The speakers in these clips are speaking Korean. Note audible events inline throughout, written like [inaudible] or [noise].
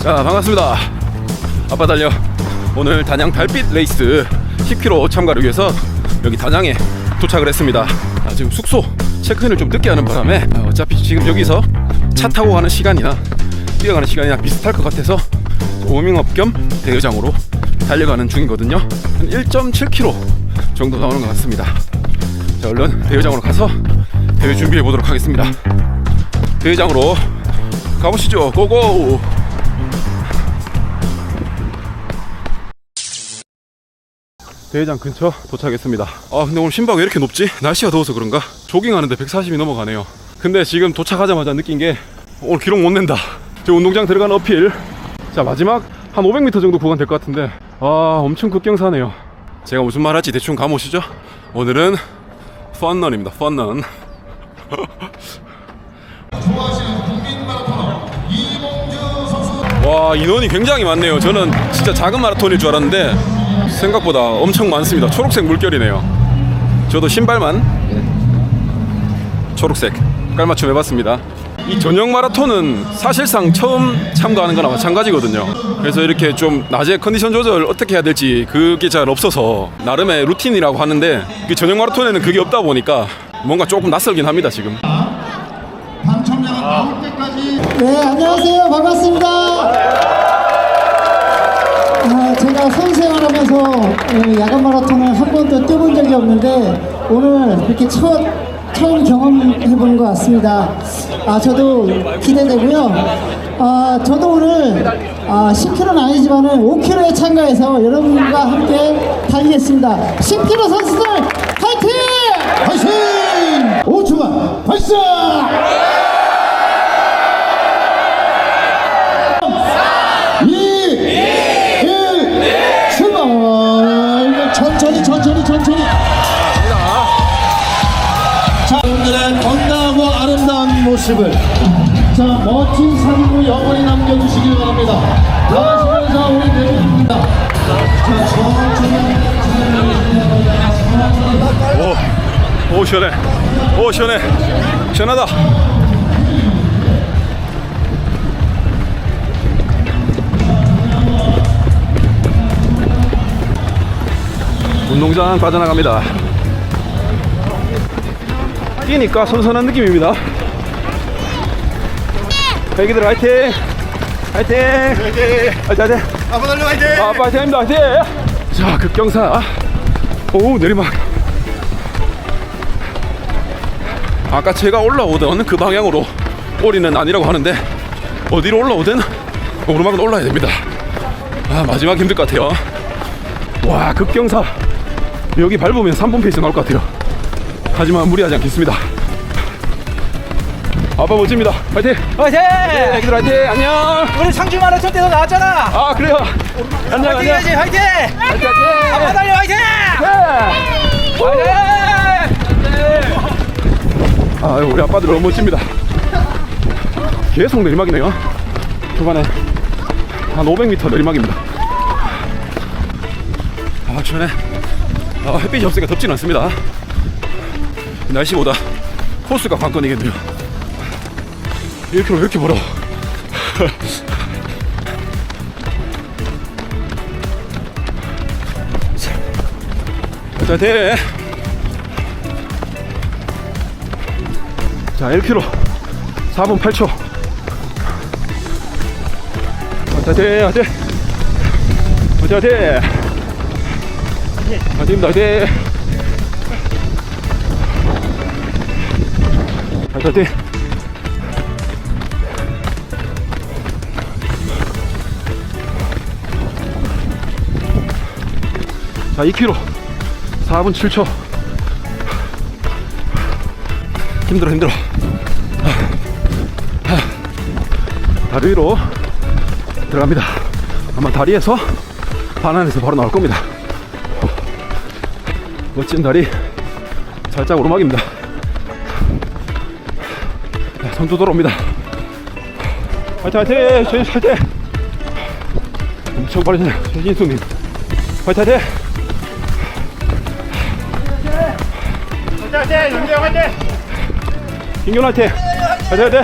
자 반갑습니다. 아빠 달려 오늘 단양 달빛 레이스 10km 참가를 위해서 여기 단양에 도착을 했습니다. 아, 지금 숙소 체크인을 좀 늦게 하는 바람에 아, 어차피 지금 여기서 차 타고 가는 시간이나 뛰어가는 시간이나 비슷할 것 같아서 워밍업 겸 대회장으로 달려가는 중이거든요. 한 1.7km 정도 나오는 것 같습니다. 자 얼른 대회장으로 가서 대회 준비해 보도록 하겠습니다. 대회장으로 가보시죠. 고고 대회장 근처 도착했습니다. 아 근데 오늘 심박이 왜 이렇게 높지? 날씨가 더워서 그런가? 조깅하는데 140이 넘어가네요. 근데 지금 도착하자마자 느낀 게 오늘 기록 못 낸다. 저 운동장 들어가는 어필. 자 마지막 한 500m 정도 구간 될 것 같은데 아 엄청 급경사네요. 제가 무슨 말 할지 대충 감오시죠? 오늘은 펀런입니다. 펀런. [laughs] 와 인원이 굉장히 많네요. 저는 진짜 작은 마라톤일 줄 알았는데 생각보다 엄청 많습니다. 초록색 물결이네요. 저도 신발만 초록색 깔맞춤 해봤습니다. 이 전용 마라톤은 사실상 처음 참가하는 거나 마찬가지거든요. 그래서 이렇게 좀 낮에 컨디션 조절 어떻게 해야 될지 그게 잘 없어서 나름의 루틴이라고 하는데 그 전용 마라톤에는 그게 없다 보니까 뭔가 조금 낯설긴 합니다 지금. 당첨자가 나올 때까지 네, 안녕하세요. 반갑습니다. 아, 제가 선생활하면서 어, 야간 마라톤을 한 번도 뛰어본 적이 없는데 오늘 이렇게 첫 처음 경험해보는 것 같습니다. 아, 저도 기대되고요. 아, 저도 오늘 아, 10km는 아니지만은 5km에 참가해서 여러분과 함께 달리겠습니다. 10km 선수들 화이팅! 화이팅! 5초만 발사! 모습을 자, 멋진 사진으로 영원히 남겨주시길 바랍니다. 나가시면서 우리 대표입니다. 자, 오, 오 시원해. 오 시원해. 시원하다. 운동장 빠져나갑니다. 뛰니까 선선한 느낌입니다. 애기들 화이팅! 화이팅! 화이팅! 화이팅! 아빠 달려 화이팅! 아, 파이팅입니다, 파이팅! 자, 급경사. 오, 내리막. 아까 제가 올라오던 그 방향으로 오리는 아니라고 하는데 어디로 올라오든 오르막은 올라야 됩니다. 아, 마지막 힘들 것 같아요. 와, 급경사. 여기 밟으면 3분 페이스 나올 것 같아요. 하지만 무리하지 않겠습니다. 아빠 멋집니다. 파이팅! 화이팅! 네, 애기들 파이팅! 안녕! 우리 상주 마라톤 때도 나왔잖아. 아, 그래요? 안녕, 화이팅 안녕! 해야지, 화이팅! 파이팅! 아빠 달려, 화이팅! 아, 우리 아빠들 너무 멋집니다. 계속 내리막이네요. 초반에 한 500m 내리막입니다. 아, 시원해. 아, 햇빛이 없으니까 덥진 않습니다. 날씨보다 코스가 관건이겠네요. 1km 왜 이렇게 멀어? 자, 대. 자, 1km 4분 8초. 화이팅, 화이팅. 화이팅, 화이팅. 화이팅입니다, 화이팅. 자, 2km 4분 7초. 힘들어, 힘들어. 다리 위로 들어갑니다. 아마 다리에서 반환에서 바로 나올 겁니다. 멋진 다리, 살짝 오르막입니다. 네, 선두 돌아옵니다. 화이팅, 화이팅! 화이팅! 엄청 빠르시네요. 최진수님. 화이팅, 화이팅! 화이팅! 윤경 화이팅! 김균 화이팅! 화이팅, 화이팅!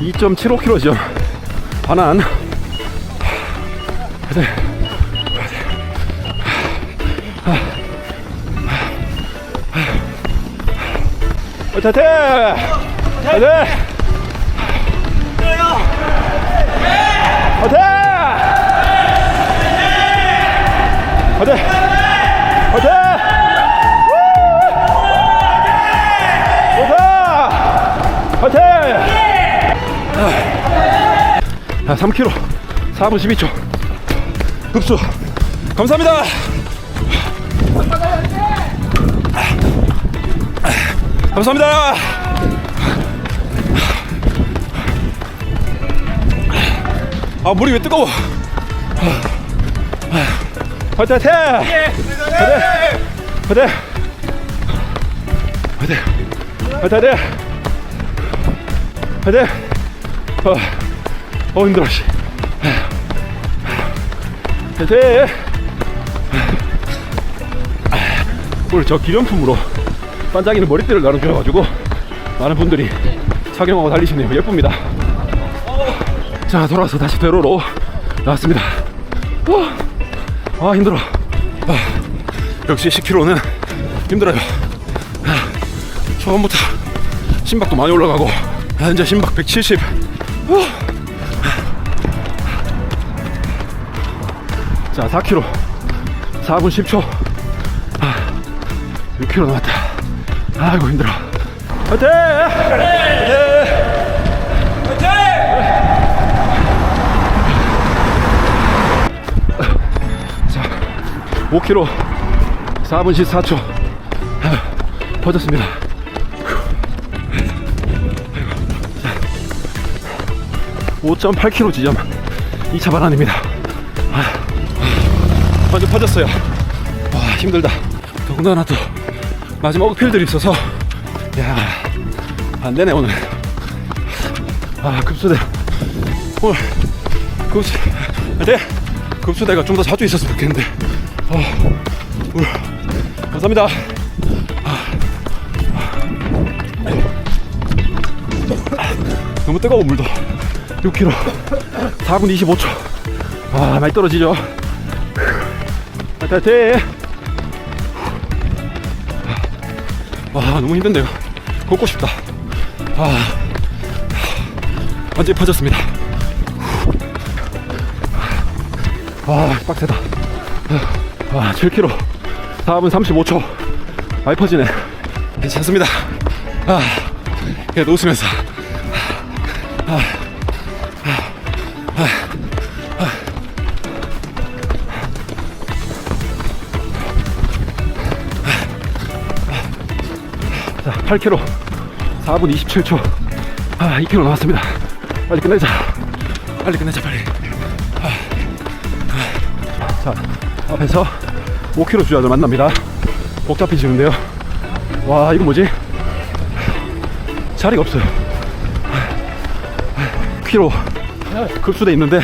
2.75kg죠. 반환. 네. 화이팅! 화이팅! 화이팅! 화이팅! 화이팅! 화이팅! 자, 3km 4분 12초. 급수. 감사합니다. 감사합니다. 아 물이 왜 뜨거워 화이팅 화이팅! 화이팅! 화이팅! 화이팅! 화이팅! 화이팅! 어, 어 힘들어 씨. 화이팅! 오늘 저 기념품으로 반짝이는 머리띠를 나눠주셔가지고 많은 분들이 착용하고 달리시네요. 예쁩니다. 자 돌아와서 다시 대로로 나왔습니다. 어, 아 힘들어. 아, 역시 10km는 힘들어요. 아, 처음부터 심박도 많이 올라가고 아, 현재 심박 170 후. 자 4km 4분 10초. 아, 6km 남았다. 아이고 힘들어. 화이팅! 자 5km 4분 14초 아, 퍼졌습니다 5.8km 지점 2차 반환입니다. 아, 완전 퍼졌어요. 와, 힘들다. 더군다나 또 마지막 어필들이 있어서, 야, 안 되네, 오늘. 아, 급수대. 오늘, 급수, 네, 급수대가 좀 더 자주 있었으면 좋겠는데. 어, 울. 감사합니다. 아, 너무 뜨거워, 물도. 6km 4분 25초. 아 많이 떨어지죠. 화이팅 와 너무 힘든데요. 걷고 싶다. 아 완전히 퍼졌습니다. 와 빡세다 와 7km 4분 35초. 많이 퍼지네. 괜찮습니다. 아 그래도 웃으면서. 자, 8km 4분 27초. 아 2km 남았습니다. 빨리 끝내자. 빨리 끝내자 빨리 앞에서 5km 주자들 만납니다. 복잡해지는데요. 와 이거 뭐지? 자리가 없어요. 키로 급수대 있는데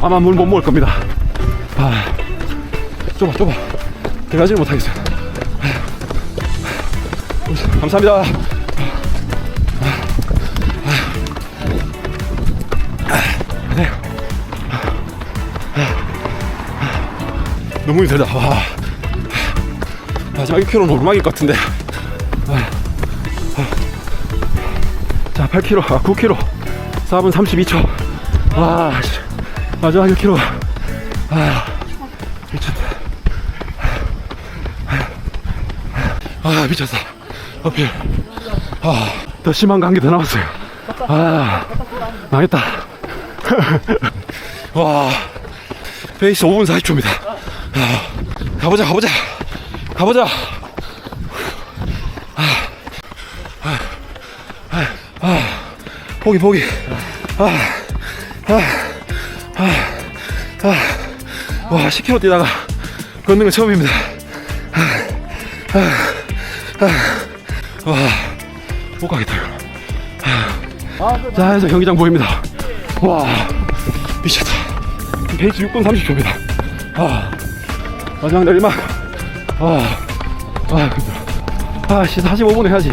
아마 물 못 먹을 겁니다. 아 좁아 좁아. 들어가지를 못하겠어요. 감사합니다. 너무 힘들다. 와. 마지막 1km는 오르막일 것 같은데. 자, 8km, 아, 9km. 4분 32초. 와, 씨. 마지막 1km. 아, 미쳤다. 아, 미쳤어. 어필. 아, 더 심한 관계 더 남았어요. 아, 망했다. [laughs] 와, 페이스 5분 40초입니다. 아, 가보자, 가보자. 가보자. 포기, 포기. 와, 10km 뛰다가 걷는 건 처음입니다. 아, 아, 아. 와, 못 가겠다. 자, 해서 경기장 보입니다. 와, 미쳤다. 페이스 6분 30초입니다. 아, 마지막 내리막. 아, 아. 아, 씨, 45분 해야지.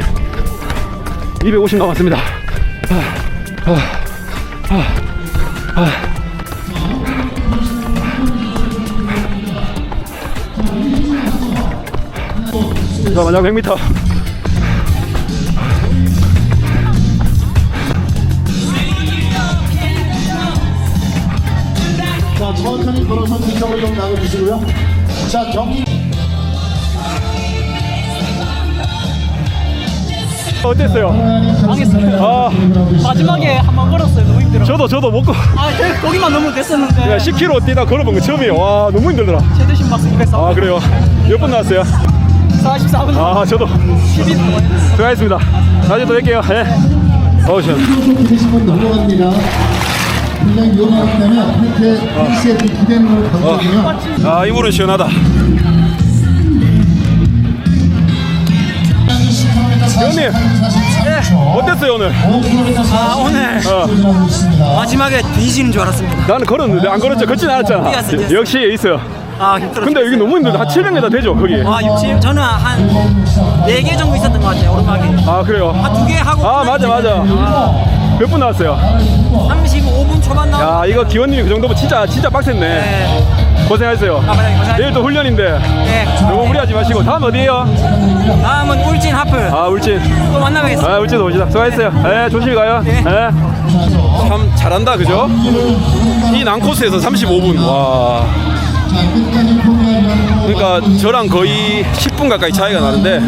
250 남았습니다. 아, 아. 자, 마지막 100m. 자, 천천히 걸어서 뒤쪽으로 좀 나가주시고요. 자, 경기. 어땠어요? 망했어요. 아, 마지막에 한 번 걸었어요. 너무 힘들어. 저도 저도 먹고 아, 저 거기만 너무 됐었는데. 10km 뛰다 걸어본 거 처음이에요. 와, 너무 힘들더라. 최대 심박 204. 아, 그래요. 몇 분 나왔어요? 44분. 아, 저도 12분 동안. 수고하셨습니다. 나중에 또 뵐게요. 예. 어우, 시원. 넘어갑니다. 굉장히 위험하기 때문에 이렇게 펜스에 기대물을 던져주면 아, 이 물은 시원하다. 위원님 어땠어요, 오늘? 아, 오늘 어. 마지막에 뒤지는 줄 알았습니다. 나는 걸었는데 안 걸었죠. 걷진 않았잖아. 뛰었어, 뛰었어. 역시 에이스. 아, 힘들어. 근데 여기 너무 힘들다. 한 700m 되죠, 거기. 아, 60. 저는 한 4개 정도 있었던 것 같아요. 오르막에. 아, 그래요. 한 두 개 하고. 아, 맞아, 맞아. 몇 분 나왔어요? 35분 초반 나왔 야, 이거 기원님이 그 정도면 진짜, 진짜 빡셌네. 네. 고생하셨어요. 아. 고생하셨습니다. 내일 또 훈련인데 네. 너무 무리하지 마시고. 다음 어디에요? 다음은 울진 하프. 아, 울진. 또 만나뵙겠습니다. 아, 울진 오시다. 수고하셨어요. 예, 조심히 가요. 네. 예. 참 잘한다, 그죠? 이 난코스에서 35분. 와. 그러니까 저랑 거의 10분 가까이 차이가 나는데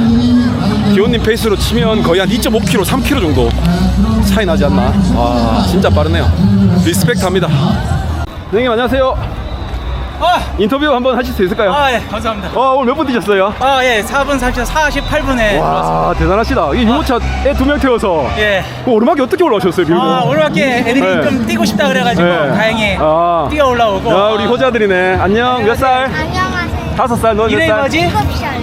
기호님 페이스로 치면 거의 한 2.5km, 3km 정도 차이 나지 않나? 와, 진짜 빠르네요. 리스펙트 합니다. 선생님 안녕하세요. 아, 인터뷰 한번 하실 수 있을까요? 아, 예, 감사합니다. 어, 오늘 몇 분 뛰셨어요? 아, 예, 4분 30초 48분에 와, 대단하시다. 이 유모차에 두 명 태워서 예. 그 오르막이 어떻게 올라오셨어요, 밀고? 아, 오르막에 애들이 네. 좀 뛰고 싶다 그래가지고 네. 다행히 아. 뛰어 올라오고. 야, 우리 효자들이네. 안녕, 몇 살? 안녕하세요. 다섯 살, 너몇 이름이 살? 뭐지?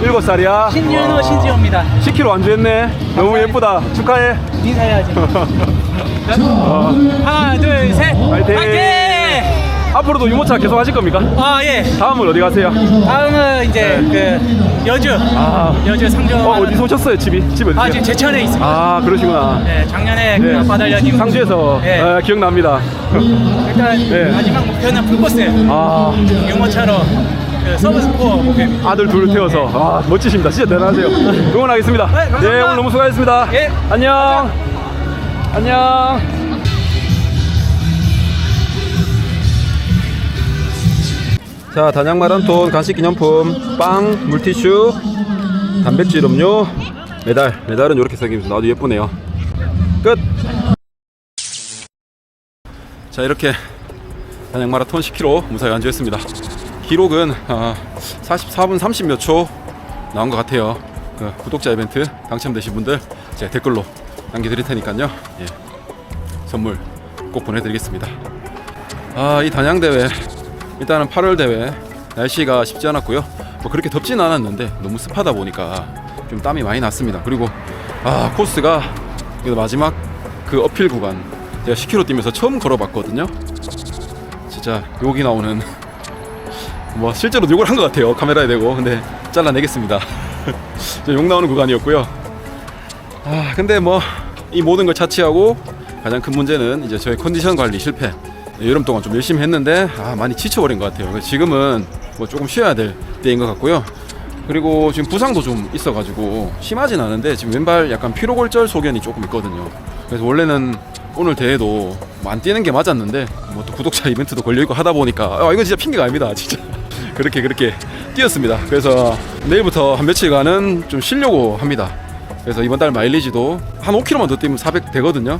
일곱 살. 살이야. 신윤호, 와. 신지호입니다. 10kg 완주했네. 너무 예쁘다. 축하해. 인사해야지. [laughs] 하나, 둘, 셋. 화이팅! 앞으로도 유모차 계속 하실 겁니까? 아, 예. 다음은 어디 가세요? 다음은 이제 그 여주. 아. 여주 상주. 어, 어디서 오셨어요? 집이? 집 어디세요? 아, 지금 제천에 있습니다. 아, 그러시구나. 네, 작년에 네. 그 아빠 달려님. 상주에서 네. 아, 기억납니다. 일단 네. 마지막 목표는 풀코스. 아, 유모차로 그 서브 스코어 목표입니다. 아들 둘 태워서 아, 멋지십니다. 진짜 대단하세요. 응원하겠습니다. 네, 감사합니다. 네, 오늘 너무 수고하셨습니다. 예. 안녕. 안녕. 자, 단양 마라톤 간식 기념품 빵, 물티슈, 단백질 음료, 메달. 메달은 이렇게 새기면서 나도 예쁘네요. 끝. 자, 이렇게 단양 마라톤 10km 무사히 완주했습니다. 기록은 아, 44분 30 몇 초 나온 것 같아요. 그 구독자 이벤트 당첨되신 분들 제가 댓글로 남겨드릴 테니까요. 예, 선물 꼭 보내드리겠습니다. 아, 이 단양 대회 일단은 8월 대회 날씨가 쉽지 않았고요. 뭐 그렇게 덥진 않았는데 너무 습하다 보니까 좀 땀이 많이 났습니다. 그리고 아 코스가 마지막 그 어필 구간 제가 10km 뛰면서 처음 걸어봤거든요. 진짜 욕이 나오는 뭐 실제로 욕을 한 것 같아요. 카메라에 대고. 근데 잘라내겠습니다. [laughs] 저욕 나오는 구간이었고요. 아 근데 뭐 이 모든 걸 차치하고 가장 큰 문제는 이제 저의 컨디션 관리 실패. 여름 동안 좀 열심히 했는데 아 많이 지쳐버린 것 같아요. 지금은 뭐 조금 쉬어야 될 때인 것 같고요. 그리고 지금 부상도 좀 있어가지고 심하진 않은데 지금 왼발 약간 피로골절 소견이 조금 있거든요. 그래서 원래는 오늘 대회도 뭐 안 뛰는 게 맞았는데 뭐 또 구독자 이벤트도 걸려있고 하다 보니까 아 이건 진짜 핑계가 아닙니다 진짜 그렇게 그렇게 뛰었습니다. 그래서 내일부터 한 며칠간은 좀 쉬려고 합니다. 그래서 이번 달 마일리지도 한 5km만 더 뛰면 400 되거든요.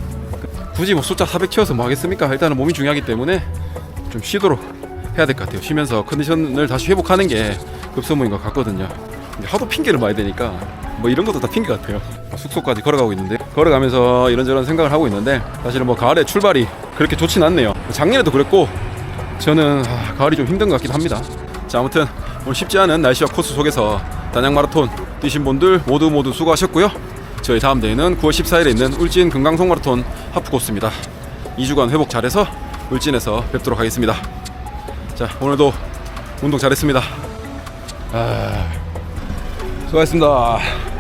굳이 뭐 숫자 400 채워서 뭐 하겠습니까? 일단은 몸이 중요하기 때문에 좀 쉬도록 해야 될 것 같아요. 쉬면서 컨디션을 다시 회복하는 게 급선무인 것 같거든요. 하도 핑계를 많이 대니까 뭐 이런 것도 다 핑계 같아요. 숙소까지 걸어가고 있는데 걸어가면서 이런저런 생각을 하고 있는데 사실은 뭐 가을에 출발이 그렇게 좋진 않네요. 작년에도 그랬고 저는 아, 가을이 좀 힘든 것 같긴 합니다 자 아무튼 오늘 쉽지 않은 날씨와 코스 속에서 단양 마라톤 뛰신 분들 모두 모두 수고하셨고요. 저희 다음 대회는 9월 14일에 있는 울진 금강송 마라톤 하프 코스입니다. 2주간 회복 잘해서 울진에서 뵙도록 하겠습니다. 자 오늘도 운동 잘했습니다. 아, 수고하셨습니다